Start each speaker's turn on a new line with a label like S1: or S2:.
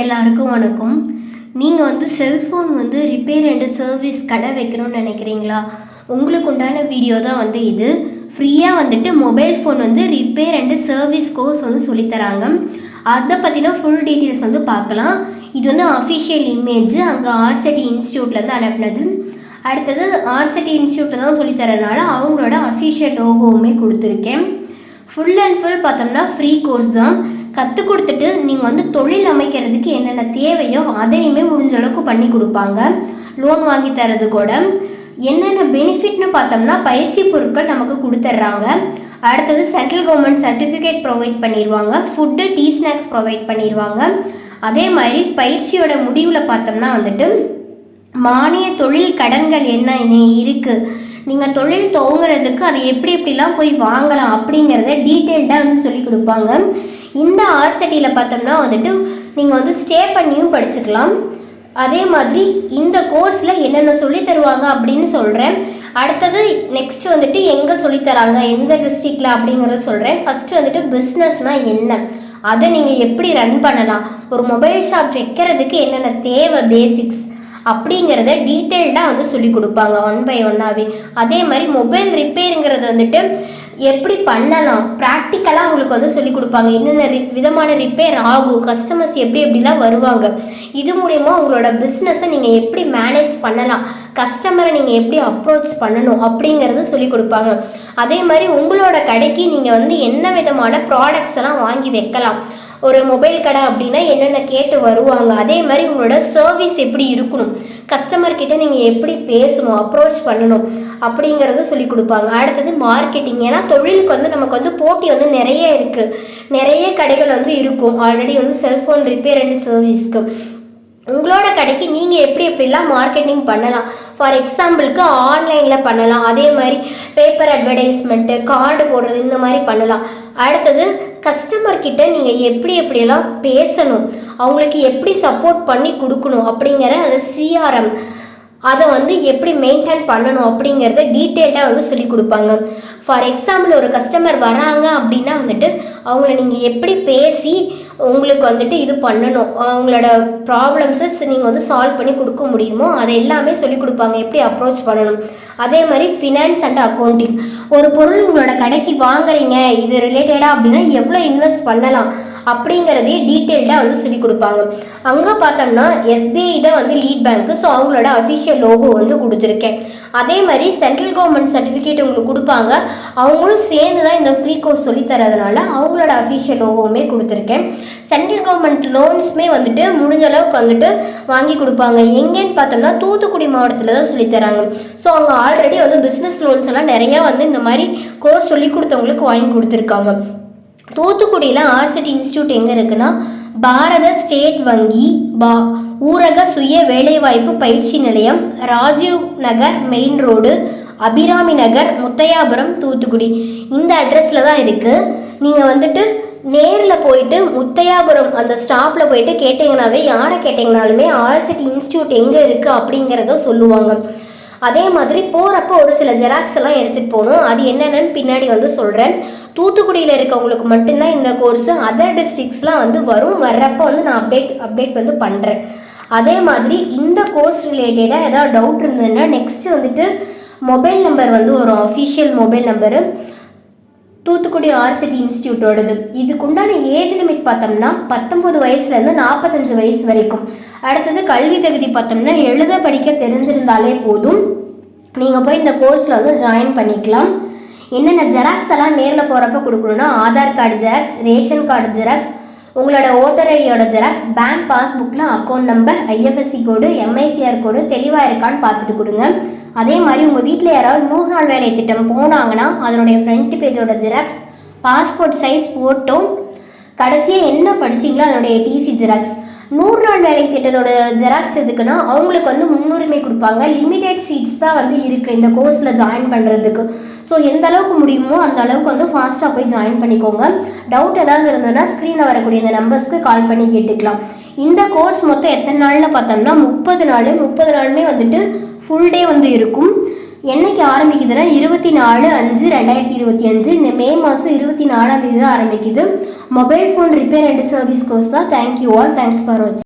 S1: எல்லாருக்கும் வணக்கம். நீங்கள் வந்து செல்ஃபோன் வந்து ரிப்பேர் அண்டு சர்வீஸ் கடை வைக்கணும்னு நினைக்கிறீங்களா? உங்களுக்கு உண்டான வீடியோ தான் வந்து இது. ஃப்ரீயாக வந்துட்டு மொபைல் ஃபோன் வந்து ரிப்பேர் அண்டு சர்வீஸ் கோர்ஸ் வந்து சொல்லித்தராங்க அதை பற்றின ஃபுல் டீட்டெயில்ஸ் வந்து பார்க்கலாம். இது வந்து அஃபிஷியல் இமேஜ் அங்கே ஆர்சிட்டி இன்ஸ்டியூட்லேருந்து அனுப்பினது. அடுத்தது ஆர்சிட்டி இன்ஸ்டியூட்டில் தான் சொல்லித்தரனால அவங்களோட அஃபிஷியல் லோகோவுமே கொடுத்துருக்கேன். ஃபுல் அண்ட் ஃபுல் பார்த்தோம்னா ஃப்ரீ கோர்ஸ் தான். கற்றுக் கொடுத்துட்டு நீங்கள் வந்து தொழில் அமைக்கிறதுக்கு என்னென்ன தேவையோ அதையுமே முடிஞ்ச அளவுக்கு பண்ணி கொடுப்பாங்க. லோன் வாங்கி தரது கூட. என்னென்ன பெனிஃபிட்னு பார்த்தோம்னா பயிற்சி பொருட்கள் நமக்கு கொடுத்துட்றாங்க அடுத்தது சென்ட்ரல் கவர்மெண்ட் சர்டிஃபிகேட் ப்ரொவைட் பண்ணிடுவாங்க ஃபுட்டு டீ ஸ்நாக்ஸ் ப்ரொவைட் பண்ணிடுவாங்க அதே மாதிரி பயிற்சியோட முடிவில் பார்த்தோம்னா வந்துட்டு மானிய தொழில் கடன்கள் என்ன இருக்குது நீங்கள் தொழில் துவங்குறதுக்கு அதை எப்படி எப்படிலாம் போய் வாங்கலாம் அப்படிங்கிறத டீட்டெயில்டாக வந்து சொல்லி கொடுப்பாங்க. இந்த ஆர்சிட்டியில் பார்த்தோம்னா வந்துட்டு நீங்கள் வந்து ஸ்டே பண்ணியும் படிச்சுக்கலாம். அதே மாதிரி இந்த கோர்ஸில் என்னென்ன சொல்லி தருவாங்க அப்படின்னு சொல்கிறேன் அடுத்தது நெக்ஸ்ட் வந்துட்டு எங்கே சொல்லித்தராங்க எந்த டிஸ்ட்ரிக்டில் அப்படிங்கிறத சொல்கிறேன் ஃபஸ்ட்டு வந்துட்டு பிஸ்னஸ்னால் என்ன? அதை நீங்கள் எப்படி ரன் பண்ணலாம்? ஒரு மொபைல் ஷாப் வைக்கிறதுக்கு என்னென்ன தேவை பேசிக்ஸ் அப்படிங்கிறத டீட்டெயில்டாக வந்து சொல்லி கொடுப்பாங்க ஒன் பை ஒன்னாகவே அதே மாதிரி மொபைல் ரிப்பேருங்கிறது வந்துட்டு எப்படி பண்ணலாம்? ப்ராக்டிக்கலாக அவங்களுக்கு வந்து சொல்லிக் கொடுப்பாங்க. என்னென்ன விதமான ரிப்பேர் ஆகும்? கஸ்டமர்ஸ் எப்படி எப்படிலாம் வருவாங்க? இது மூலயமா உங்களோட பிஸ்னஸை நீங்கள் எப்படி மேனேஜ் பண்ணலாம்? கஸ்டமரை நீங்கள் எப்படி அப்ரோச் பண்ணணும்? அப்படிங்கிறத சொல்லிக் கொடுப்பாங்க. அதே மாதிரி உங்களோட கடைக்கு நீங்கள் வந்து என்ன விதமான ப்ராடக்ட்ஸ் எல்லாம் வாங்கி வைக்கலாம்? ஒரு மொபைல் கடை அப்படின்னா என்னென்ன கேட்டு வருவாங்க? அதே மாதிரி உங்களோட சர்வீஸ் எப்படி இருக்கணும்? கஸ்டமர் கிட்ட நீங்கள் எப்படி பேசணும் அப்ரோச் பண்ணணும் அப்படிங்கிறத சொல்லி கொடுப்பாங்க. அடுத்தது மார்க்கெட்டிங் ஏன்னா தொழிலுக்கு வந்து நமக்கு வந்து போட்டி வந்து நிறைய இருக்குது நிறைய கடைகள் வந்து இருக்கும். ஆல்ரெடி வந்து செல்ஃபோன் ரிப்பேர் அண்ட் சர்வீஸ்க்கு உங்களோட கடைக்கு நீங்கள் எப்படி எப்படிலாம் மார்க்கெட்டிங் பண்ணலாம்? ஃபார் எக்ஸாம்பிளுக்கு ஆன்லைனில் பண்ணலாம். அதே மாதிரி பேப்பர் அட்வர்டைஸ்மெண்ட்டு கார்டு போடுறது இந்த மாதிரி பண்ணலாம். அடுத்தது கஸ்டமர் கிட்ட நீங்கள் எப்படி எப்படியெல்லாம் பேசணும்? அவங்களுக்கு எப்படி சப்போர்ட் பண்ணி கொடுக்கணும் அப்படிங்கிற அந்த சிஆர்எம் அதை வந்து எப்படி மெயின்டைன் பண்ணணும் அப்படிங்கிறத டீட்டெயில்டாக வந்து சொல்லி கொடுப்பாங்க. ஃபார் எக்ஸாம்பிள் ஒரு கஸ்டமர் வராங்க அப்படின்னா வந்துட்டு அவங்கள நீங்கள் எப்படி பேசி உங்களுக்கு வந்துட்டு இது பண்ணணும் அவங்களோட ப்ராப்ளம்ஸஸ் நீங்கள் வந்து சால்வ் பண்ணி கொடுக்க முடியுமோ அதை எல்லாமே சொல்லிக் கொடுப்பாங்க எப்படி அப்ரோச் பண்ணணும். அதே மாதிரி ஃபினான்ஸ் அண்ட் அக்கௌண்டிங் ஒரு பொருள் உங்களோட கடைக்கு வாங்குறீங்க இது ரிலேட்டடாக அப்படின்னா எவ்வளோ இன்வெஸ்ட் பண்ணலாம் அப்படிங்கிறதே டீட்டெயில்டாக வந்து சொல்லி கொடுப்பாங்க. அங்கே பார்த்தோம்னா எஸ்பிஐ தான் வந்து லீட் பேங்க்கு ஸோ அவங்களோட அஃபிஷியல் லோகோ வந்து கொடுத்துருக்கேன். அதே மாதிரி சென்ட்ரல் கவர்மெண்ட் சர்டிஃபிகேட் உங்களுக்கு கொடுப்பாங்க. அவங்களும் சேர்ந்து தான் இந்த ஃப்ரீ கோர்ஸ் சொல்லித்தரதுனால அவங்களோட அஃபிஷியல் லோகோவுமே கொடுத்துருக்கேன். சென்ட்ரல் கவர்மெண்ட் லோன்ஸுமே வந்துட்டு முடிஞ்ச அளவுக்கு வந்துட்டு வாங்கி கொடுப்பாங்க. எங்கேன்னு பார்த்தோம்னா தூத்துக்குடி மாவட்டத்தில் தான் சொல்லித்தராங்க ஸோ அவங்க ஆல்ரெடி வந்து பிஸ்னஸ் லோன்ஸ் எல்லாம் நிறையா வந்து இந்த மாதிரி கோர்ஸ் சொல்லி கொடுத்தவங்களுக்கு வாங்கி கொடுத்துருக்காங்க. தூத்துக்குடியில் ஆர்சிட்டி இன்ஸ்டியூட் எங்கே இருக்குன்னா பாரத ஸ்டேட் வங்கி பா ஊரக சுய வேலைவாய்ப்பு பயிற்சி நிலையம் ராஜீவ் நகர் மெயின் ரோடு அபிராமி நகர் முத்தையாபுரம் தூத்துக்குடி. இந்த அட்ரஸில் தான் இருக்குது நீங்கள் வந்துட்டு நேரில் போயிட்டு முத்தையாபுரம் அந்த ஸ்டாப்பில் போயிட்டு கேட்டிங்கனாவே யாரை கேட்டிங்கனாலுமே ஆர்சிட்டி இன்ஸ்டியூட் எங்கே இருக்குது அப்படிங்கிறத சொல்லுவாங்க. அதே மாதிரி போகிறப்போ ஒரு சில ஜெராக்ஸ் எல்லாம் எடுத்துகிட்டு போகணும். அது என்னென்னு பின்னாடி வந்து சொல்கிறேன் தூத்துக்குடியில் இருக்கவங்களுக்கு மட்டும்தான் இந்த கோர்ஸு அதர் டிஸ்ட்ரிக்ஸ்லாம் வந்து வரும். வர்றப்போ வந்து நான் அப்டேட் அப்டேட் வந்து பண்ணுறேன் அதே மாதிரி இந்த கோர்ஸ் ரிலேட்டடாக ஏதாவது டவுட் இருந்ததுன்னா நெக்ஸ்ட்டு வந்துட்டு மொபைல் நம்பர் வந்து ஒரு அஃபிஷியல் மொபைல் நம்பரு தூத்துக்குடி ஆர்சிட்டி இன்ஸ்டியூட்டோடது இதுக்குண்டான ஏஜ் லிமிட் பார்த்தோம்னா பத்தொம்பது வயசுலேருந்து நாற்பத்தஞ்சு வயசு வரைக்கும். அடுத்தது கல்வி தகுதி பார்த்தோம்னா எழுத படிக்க தெரிஞ்சிருந்தாலே போதும். நீங்கள் போய் இந்த கோர்ஸில் வந்து ஜாயின் பண்ணிக்கலாம். என்னென்ன ஜெராக்ஸ் எல்லாம் நேரில் போகிறப்ப கொடுக்கணுன்னா Aadhaar card xerox ration card xerox உங்களோட ஓட்டர் ஐடியோட xerox bank பாஸ்புக்கில் account number IFSC code MICR code தெளிவாக இருக்கான்னு பார்த்துட்டு கொடுங்க. அதே மாதிரி உங்கள் வீட்டில் யாராவது நூறு நாள் வேலை திட்டம் போனாங்கன்னா அதனுடைய ஃப்ரண்ட் பேஜோட ஜெராக்ஸ் பாஸ்போர்ட் சைஸ் ஃபோட்டோ கடைசியாக என்ன படிச்சிங்களோ அதனுடைய டிசி ஜெராக்ஸ் நூறு நாள் வேலை திட்டத்தோட ஜெராக்ஸ் எதுக்குன்னா அவங்களுக்கு வந்து முன்னுரிமை கொடுப்பாங்க. லிமிடெட் சீட்ஸ் தான் வந்து இருக்குது இந்த கோர்ஸில் ஜாயின் பண்ணுறதுக்கு ஸோ எந்த அளவுக்கு முடியுமோ அந்த அளவுக்கு வந்து ஃபாஸ்ட்டாக போய் ஜாயின் பண்ணிக்கோங்க. டவுட் ஏதாவது இருந்ததுன்னா ஸ்க்ரீனில் வரக்கூடிய இந்த நம்பர்ஸ்க்கு கால் பண்ணி கேட்டுக்கலாம். இந்த கோர்ஸ் மொத்தம் எத்தனை நாளில் பார்த்தோம்னா முப்பது நாள் முப்பது நாளுமே வந்துட்டு ஃபுல் டே வந்து இருக்கும். என்னைக்கு ஆரம்பிக்குதுன்னா இருபத்தி நாலு அஞ்சு ரெண்டாயிரத்தி இருபத்தி அஞ்சு. இந்த மே மாதம் இருபத்தி நாலாம் தேதி தான் ஆரம்பிக்குது. Mobile phone repair and service course தான். Thank you all thanks for வாட்சிங்